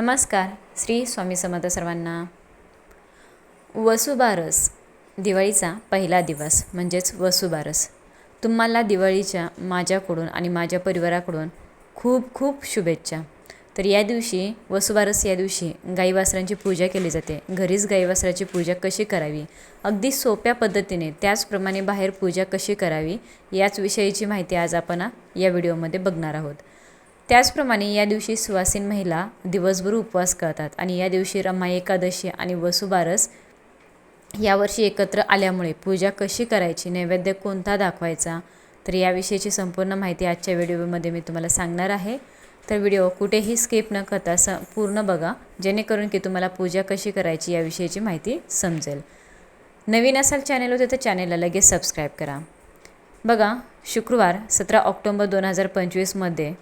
नमस्कार श्री स्वामी समर्थ सर्वांना. वसुबारस दिवाळीचा पहिला दिवस म्हणजेच वसुबारस. तुम्हाला दिवाळीच्या माझ्याकडून आणि माझ्या परिवाराकडून खूप खूप शुभेच्छा. तर या दिवशी वसुबारस या दिवशी गाई वासरांची पूजा केली जाते. घरीच गाईवासराची पूजा कशी करावी? अगदी सोप्या पद्धतीने त्याचप्रमाणे बाहेर पूजा कशी करावी? याच विषयीची माहिती आज आपण या व्हिडिओमध्ये बघणार आहोत. त्याचप्रमाणे या दिवशी सुवासीन महिला दिवसभर उपवास करतात आणि या दिवशी रमा एकादशी आणि वसुबारस यावर्षी एकत्र आल्यामुळे पूजा कशी करायची नैवेद्य कोणता दाखवायचा तर याविषयीची संपूर्ण माहिती आजच्या व्हिडिओमध्ये मी तुम्हाला सांगणार आहे. तर व्हिडिओ कुठेही स्किप न करता स पूर्ण बघा जेणेकरून की तुम्हाला पूजा कशी करायची याविषयीची माहिती समजेल. नवीन असाल चॅनल होते तर चॅनेलला लगेच सबस्क्राईब करा. बघा शुक्रवार सतरा ऑक्टोंबर दोन हजार पंचवीसमध्ये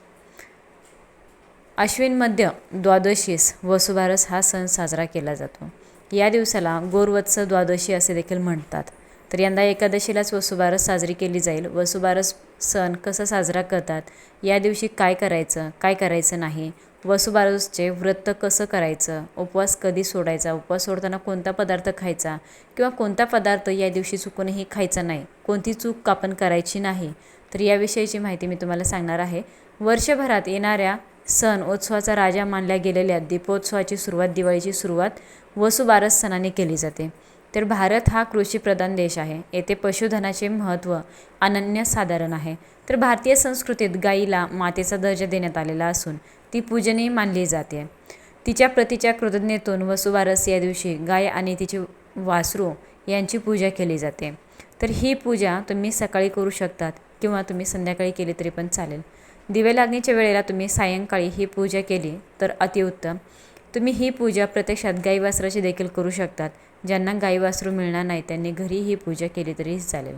अश्विन मध्य द्वादशीस वसुबारस हा सण साजरा केला जातो. या दिवसाला गोरवत्स द्वादशी असे देखील म्हणतात. तर यंदा एकादशीलाच वसुबारस साजरी केली जाईल. वसुबारस सण कसा साजरा करतात? या दिवशी काय करायचं काय करायचं नाही? वसुबारसचे व्रत कसं करायचं? उपवास कधी सोडायचा? उपवास सोडताना कोणता पदार्थ खायचा? किंवा कोणता पदार्थ या दिवशी चुकूनही खायचा नाही? कोणती चूक आपण करायची नाही? तर याविषयीची माहिती मी तुम्हाला सांगणार आहे. वर्षभरात येणाऱ्या सण उत्सवाचा राजा मानल्या गेलेल्या दीपोत्सवाची सुरुवात दिवाळीची सुरुवात वसुबारस सणाने केली जाते. तर भारत हा कृषीप्रधान देश आहे. येथे पशुधनाचे महत्त्व अनन्यसाधारण आहे. तर भारतीय संस्कृतीत गाईला मातेचा दर्जा देण्यात आलेला असून ती पूजनीय मानली जाते. तिच्या प्रतीच्या कृतज्ञतेतून वसुबारस या दिवशी गाय आणि तिचे वासरू यांची पूजा केली जाते. तर ही पूजा तुम्ही सकाळी करू शकतात किंवा तुम्ही संध्याकाळी केली तरी पण चालेल. दिवे लागणीच्या वेळेला तुम्ही सायंकाळी ही पूजा केली तर अतिउत्तम. तुम्ही ही पूजा प्रत्यक्षात गाई वासराची देखील करू शकतात. ज्यांना गाई वासरू मिळणार नाही त्यांनी घरी ही पूजा केली तरी चालेल.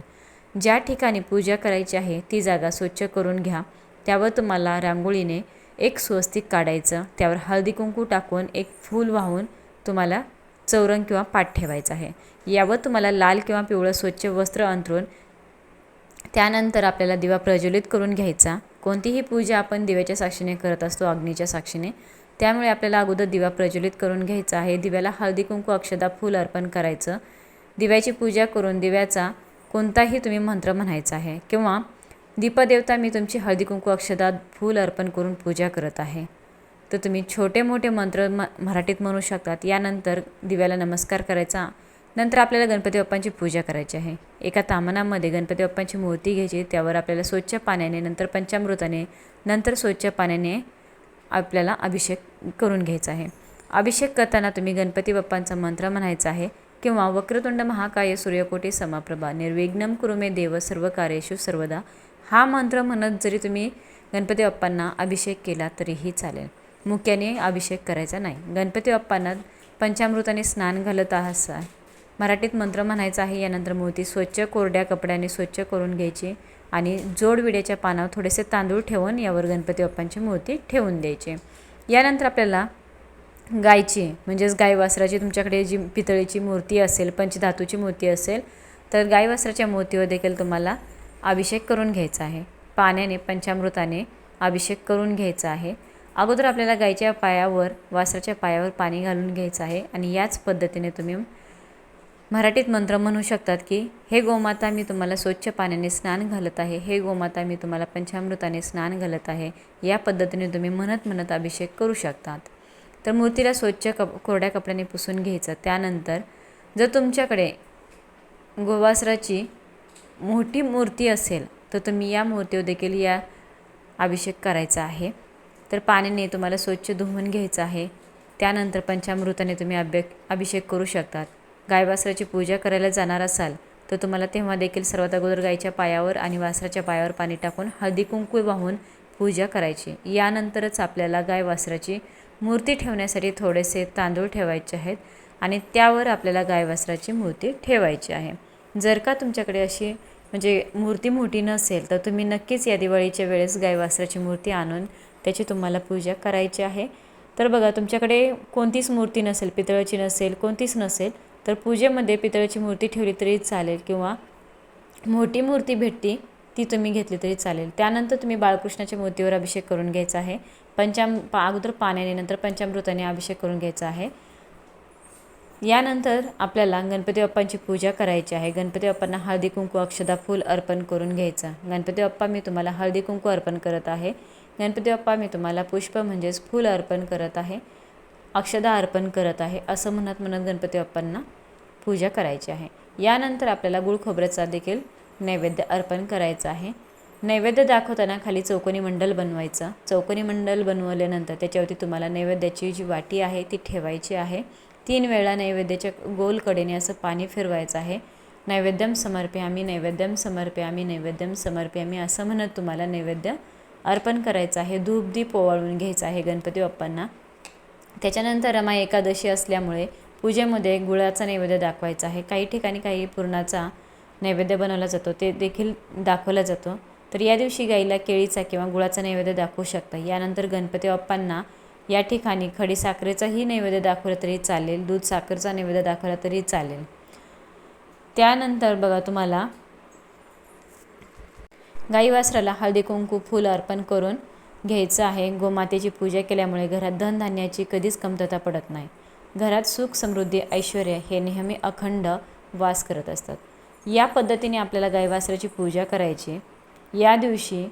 ज्या ठिकाणी पूजा करायची आहे ती जागा स्वच्छ करून घ्या. त्यावर तुम्हाला रांगोळीने एक स्वस्तिक काढायचं त्यावर हळदी कुंकू टाकून एक फूल वाहून तुम्हाला चौरंग किंवा पाठ ठेवायचा आहे. यावर तुम्हाला लाल किंवा पिवळं स्वच्छ वस्त्र अंतरून त्यानंतर आपल्याला दिवा प्रज्वलित करून घ्यायचा. कोणतीही पूजा आपण दिव्याच्या साक्षीने करत असतो अग्नीच्या साक्षीने. त्यामुळे आपल्याला अगोदर दिवा प्रज्वलित करून घ्यायचा आहे. दिव्याला हळदी कुंकू अक्षदा फूल अर्पण करायचं. दिव्याची पूजा करून दिव्याचा कोणताही तुम्ही मंत्र म्हणायचा आहे. किंवा दीपदेवता मी तुमची हळदी कुंकू अक्षदा फूल अर्पण करून पूजा करत आहे. तर तुम्ही छोटे मोठे मंत्र म मराठीत म्हणू शकतात. यानंतर दिव्याला नमस्कार करायचा. नंतर आपल्याला गणपती बाप्पांची पूजा करायची आहे. एका तामनामध्ये गणपती बाप्पांची मूर्ती घ्यायची त्यावर आपल्याला स्वच्छ पाण्याने नंतर पंचामृताने नंतर स्वच्छ पाण्याने आपल्याला अभिषेक करून घ्यायचा आहे. अभिषेक करताना तुम्ही गणपती बाप्पांचा मंत्र म्हणायचा आहे किंवा वक्रतुंड महाकाय सूर्यकोटी समाप्रभा निर्विघ्नम कुरुमे देव सर्व कार्येशु सर्वदा. हा मंत्र म्हणत जरी तुम्ही गणपती बाप्पांना अभिषेक केला तरीही चालेल. मुख्याने अभिषेक करायचा नाही. गणपती बाप्पांना पंचामृताने स्नान घालत आहात मराठीत मंत्र म्हणायचा आहे यानंतर मूर्ती स्वच्छ कोरड्या कपड्याने स्वच्छ करून घ्यायची आणि जोडविड्याच्या पानावर थोडेसे तांदूळ ठेवून यावर गणपती बाप्पांची मूर्ती ठेवून द्यायची. यानंतर आपल्याला गायची म्हणजेच गायवासराची तुमच्याकडे जी पितळीची मूर्ती असेल पंचधातूची मूर्ती असेल तर गायवासराच्या मूर्तीवर देखील तुम्हाला अभिषेक करून घ्यायचा आहे. पाण्याने पंचामृताने अभिषेक करून घ्यायचा आहे. अगोदर आपल्याला गायच्या पायावर वासराच्या पायावर पाणी घालून घ्यायचं आहे आणि याच पद्धतीने तुम्ही मराठीत मंत्र म्हणू शकतात की हे गोमाता मी तुम्हाला स्वच्छ पाण्याने स्नान घालत आहे. हे गोमाता मी तुम्हाला पंचामृताने स्नान घालत आहे. या पद्धतीने तुम्ही म्हणत म्हणत अभिषेक करू शकतात. तर मूर्तीला स्वच्छ कप कोरड्या कपड्याने पुसून घ्यायचं. त्यानंतर जर तुमच्याकडे गोवासराची मोठी मूर्ती असेल तर तुम्ही या मूर्तीवर देखील या अभिषेक करायचा आहे. तर पाण्याने तुम्हाला स्वच्छ धुवून घ्यायचं आहे. त्यानंतर पंचामृताने तुम्ही अभ्य अभिषेक करू शकतात. गाय वासराची पूजा करायला जाणार असाल तर तुम्हाला तेव्हा देखील सर्वात अगोदर गायच्या पायावर आणि वासराच्या पायावर पाणी टाकून हळदी कुंकू वाहून पूजा करायची. यानंतरच आपल्याला गाय वासराची मूर्ती ठेवण्यासाठी थोडेसे तांदूळ ठेवायचे आहेत आणि त्यावर आपल्याला गाय वासराची मूर्ती ठेवायची आहे. जर का तुमच्याकडे अशी म्हणजे मूर्ती मोठी नसेल तर तुम्ही नक्कीच या दिवाळीच्या वेळेस गाय वासराची मूर्ती आणून त्याची तुम्हाला पूजा करायची आहे. तर बघा तुमच्याकडे कोणतीच मूर्ती नसेल पितळाची नसेल कोणतीच नसेल तर पूजेमध्ये पितळेची मूर्ती ठेवली तरी चालेल किंवा मोठी मूर्ती भेटती ती तुम्ही घेतली तरी चालेल. त्यानंतर तुम्ही बाळकृष्णाच्या मूर्तीवर अभिषेक करून घ्यायचा आहे. पंचाम पा अगोदर पाण्याने नंतर पंचामृताने अभिषेक करून घ्यायचा आहे. यानंतर आपल्याला गणपती बाप्पांची पूजा करायची आहे. गणपती बाप्पांना हळदी कुंकू अक्षदा फूल अर्पण करून घ्यायचा. गणपती बाप्पा मी तुम्हाला हळदी कुंकू अर्पण करत आहे. गणपती बाप्पा मी तुम्हाला पुष्प म्हणजेच फूल अर्पण करत आहे. अक्षदा अर्पण करत आहे असं म्हणत म्हणत गणपती बाप्पांना पूजा करायची आहे. यानंतर आपल्याला गुळ खोबऱ्याचा देखील नैवेद्य अर्पण करायचं आहे. नैवेद्य दाखवताना खाली चौकोनी मंडल बनवायचं. चौकोनी मंडल बनवल्यानंतर त्याच्यावरती तुम्हाला नैवेद्याची जी वाटी आहे ती ठेवायची आहे. तीन वेळा नैवेद्याच्या गोलकडेने असं पाणी फिरवायचं आहे. नैवेद्यम समर्प्यामी नैवेद्यम समर्प्यामी नैवेद्यम समर्प्यामी असं म्हणत तुम्हाला नैवेद्य अर्पण करायचं आहे. धूप दीप ओवाळून घ्यायचं आहे गणपती बाप्पांना. त्याच्यानंतर रमा एकादशी असल्यामुळे पूजेमध्ये गुळाचा नैवेद्य दाखवायचा आहे. काही ठिकाणी काही पुरणाचा नैवेद्य बनवला जातो. ते देखील दाखवला जातो. तर या दिवशी गाईला केळीचा किंवा गुळाचा नैवेद्य दाखवू शकता. यानंतर गणपती बाप्पांना या ठिकाणी खडी साखरेचाही नैवेद्य दाखवला तरी चालेल दूध साखरेचा नैवेद्य दाखवला तरी चालेल. त्यानंतर बघा तुम्हाला गाई वासराला हळदी कुंकू फूल अर्पण करून घ्यायचं आहे. गोमातेची पूजा केल्यामुळे घरात धनधान्याची कधीच कमतरता पडत नाही. घरात सुख समृद्धी ऐश्वर हे नेहमी अखंड वास करत असतात. या पद्धतीने आपल्याला गायवासराची पूजा करायची. या दिवशी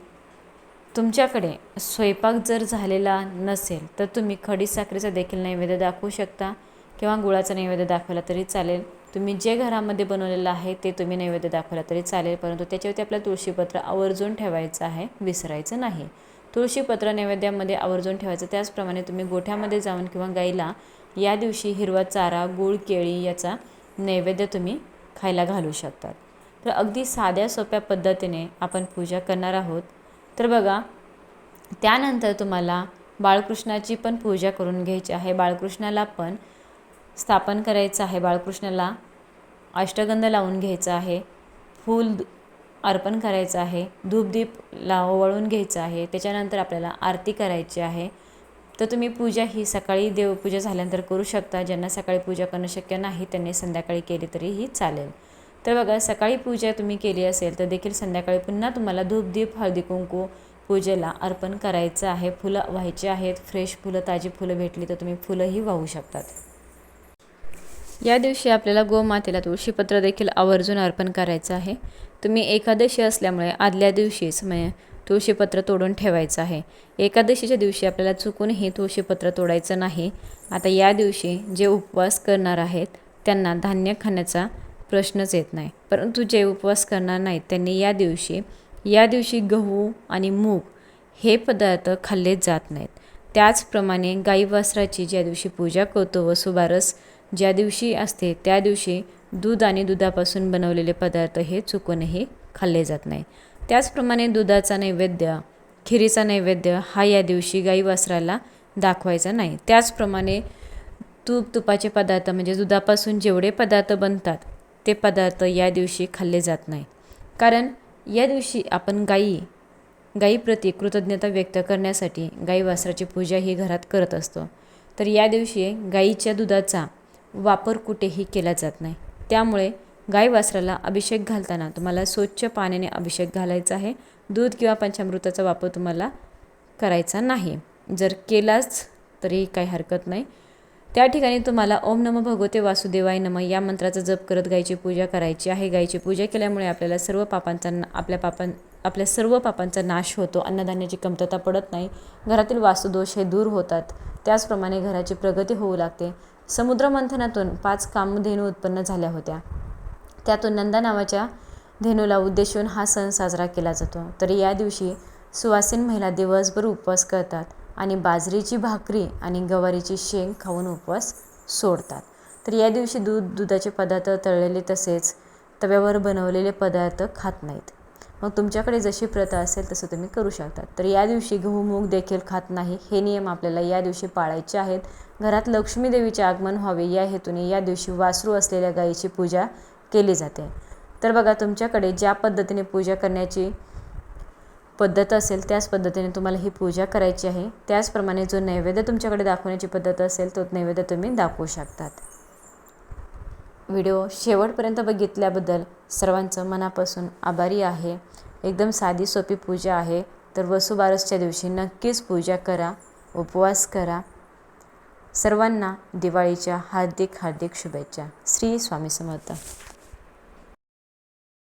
तुमच्याकडे स्वयंपाक जर झालेला नसेल तर तुम्ही खडीसाखरेचा देखील नैवेद्य दाखवू शकता किंवा गुळाचा नैवेद्य दाखवला तरी चालेल. तुम्ही जे घरामध्ये बनवलेलं आहे ते तुम्ही नैवेद्य दाखवला तरी चालेल परंतु त्याच्यावरती आपलं तुळशीपत्र आवर्जून ठेवायचं आहे विसरायचं नाही. तुळशीपत्र नैवेद्यामध्ये आवर्जून ठेवायचं. त्याचप्रमाणे तुम्ही गोठ्यामध्ये जाऊन किंवा गाईला या दिवशी हिरवा चारा गूळ केळी याचा नैवेद्य तुम्ही खायला घालू शकतात. तर अगदी साध्या सोप्या पद्धतीने आपण पूजा करणार आहोत. तर बघा त्यानंतर तुम्हाला बाळकृष्णाची पण पूजा करून घ्यायची आहे. बाळकृष्णाला पण स्थापन करायचं आहे. बाळकृष्णाला अष्टगंध लावून घ्यायचं आहे. फूल अर्पण करायचं आहे धूपदीप ला वळून घ्यायचं आहे त्याच्यानंतर आपल्याला आरती करायची आहे. तर तुम्ही पूजा ही सकाळी देवपूजा झाल्यानंतर करू शकता ज्यांना सकाळी पूजा करणं शक्य नाही त्यांनी संध्याकाळी केली तरीही चालेल. तर बघा सकाळी पूजा तुम्ही केली असेल तर देखील संध्याकाळी पुन्हा तुम्हाला धूपदीप हळदी कुंकू पूजेला अर्पण करायचं आहे. फुलं व्हायची आहेत फ्रेश फुलं ताजी फुलं भेटली तर तुम्ही फुलंही वाहू शकतात. या दिवशी आपल्याला गोमातेला तुळशीपत्र देखील आवर्जून अर्पण करायचं आहे. तुम्ही एकादशी असल्यामुळे आदल्या दिवशीच म्हणजे तुळशीपत्र तोडून ठेवायचं आहे. एकादशीच्या दिवशी आपल्याला चुकूनही तुळशीपत्र तोडायचं नाही. आता या दिवशी जे उपवास करणार आहेत त्यांना धान्य खाण्याचा प्रश्नच येत नाही. परंतु जे उपवास करणार नाहीत त्यांनी या दिवशी या दिवशी गहू आणि मूग हे पदार्थ खाल्ले जात नाहीत. त्याचप्रमाणे गाई वासराची ज्या दिवशी पूजा करतो वसुबारस ज्या दिवशी असते त्या दिवशी दूध आणि दुधापासून बनवलेले पदार्थ हे चुकूनही खाल्ले जात नाही. त्याचप्रमाणे दुधाचा नैवेद्य खिरीचा नैवेद्य हा या दिवशी गाई वासराला दाखवायचा नाही. त्याचप्रमाणे तूप तुपाचे पदार्थ म्हणजे दुधापासून जेवढे पदार्थ बनतात ते पदार्थ या दिवशी खाल्ले जात नाही. कारण या दिवशी आपण गाई गाईप्रती कृतज्ञता व्यक्त करण्यासाठी गाई वासराची पूजा ही घरात करत असतो. तर या दिवशी गाईच्या दुधाचा वापर कुठेही केला जात नाही. त्यामुळे गाय वासराला अभिषेक घालताना तुम्हाला स्वच्छ पाण्याने अभिषेक घालायचा आहे. दूध किंवा पंचामृताचा वापर तुम्हाला करायचा नाही. जर केलाच तरी काही हरकत नाही. त्या ठिकाणी तुम्हाला ओम नम भगवते वासुदेवाय नम या मंत्राचा जप करत गायची पूजा करायची आहे. गायची पूजा केल्यामुळे आपल्याला सर्व पापांचा आपल्या पापां आपल्या सर्व पापांचा नाश होतो. अन्नधान्याची कमतरता पडत नाही. घरातील वासुदोष हे दूर होतात. त्याचप्रमाणे घराची प्रगती होऊ लागते. समुद्रमंथनातून पाच कामधेनू उत्पन्न झाल्या होत्या. त्यातून नंदा नावाच्या धेनूला उद्देशून हा सण साजरा केला जातो. तर या दिवशी सुवासीन महिला दिवसभर उपवास करतात आणि बाजरीची भाकरी आणि गवारीची शेंग खाऊन उपवास सोडतात. तर या दिवशी दूध दुधाचे पदार्थ तळलेले तसेच तव्यावर बनवलेले पदार्थ खात नाहीत. मग तुमच्याकडे जशी प्रथा असेल तसं तुम्ही करू शकता तर या दिवशी गहू मूग देखील खात नाही हे नियम आपल्याला या दिवशी पाळायचे आहेत. घरात लक्ष्मी देवीचे आगमन व्हावे या हेतूने या दिवशी वासरू असलेल्या गायीची पूजा केली जाते. तर बघा तुमच्याकडे ज्या पद्धतीने पूजा करण्याची पद्धत असेल त्याच पद्धतीने तुम्हाला ही पूजा करायची आहे. त्याचप्रमाणे जो नैवेद्य तुमच्याकडे दाखवण्याची पद्धत असेल तो नैवेद्य तुम्ही दाखवू शकतात. व्हिडिओ शेवटपर्यंत बघितल्याबद्दल सर्वांचं मनापासून आभारी आहे. एकदम साधी सोपी पूजा आहे. तर वसुबारसच्या दिवशी नक्कीच पूजा करा उपवास करा. सर्वांना दिवाळीच्या हार्दिक हार्दिक शुभेच्छा. श्री स्वामी समर्थ.